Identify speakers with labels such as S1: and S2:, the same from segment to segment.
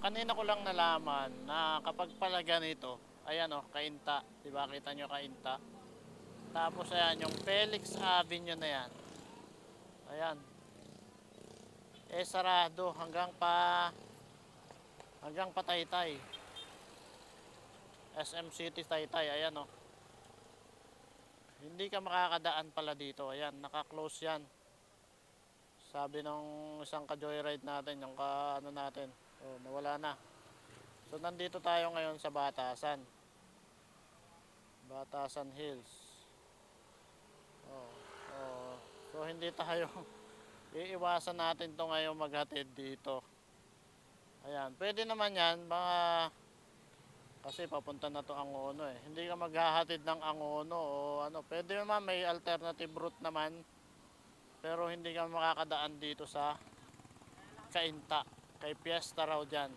S1: kanina ko lang nalaman na kapag pala ganito, ayan o, kainta. Diba, kita nyo kainta. Tapos ayan, yung Felix Avenue na yan. Ayan. Eh, sarado hanggang pa hanggang pa Taytay. SM City Taytay, ayan o. Hindi ka makakadaan pala dito. Ayan, naka-close yan. Sabi ng isang ka-joyride natin, yung ka ano natin, oh, nawala na. So nandito tayo ngayon sa Batasan. Batasan Hills. Oh, oh. So hindi tayo iiwasan natin to ngayon maghatid dito. Ayan, pwede naman yan, mga kasi papunta na to Angono eh. Hindi ka maghahatid ng Angono o ano. Pwede naman may alternative route naman. Pero hindi ka makakadaan dito sa Kainta. Kay Fiesta raw dyan.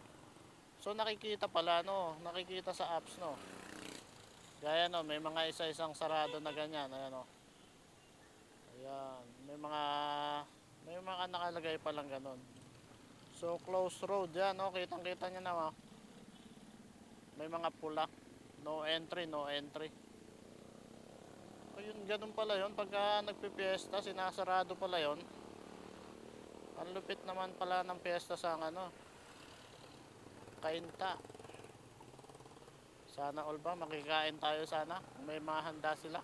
S1: So nakikita pala no. Nakikita sa apps no. Gaya no. May mga isa-isang sarado na ganyan. Ayan no. Ayan. May mga may mga nakalagay palang ganun. So close road yan no. Kitang kita nyo na oh. May mga pula. No entry, no entry. Ayun, ganun pala yun. Pagka nagpipiesta, sinasarado pala yun. Ang lupit naman pala ng piyesta sa ano. Kainta. Sana all ba, makikain tayo sana. May mga handa sila.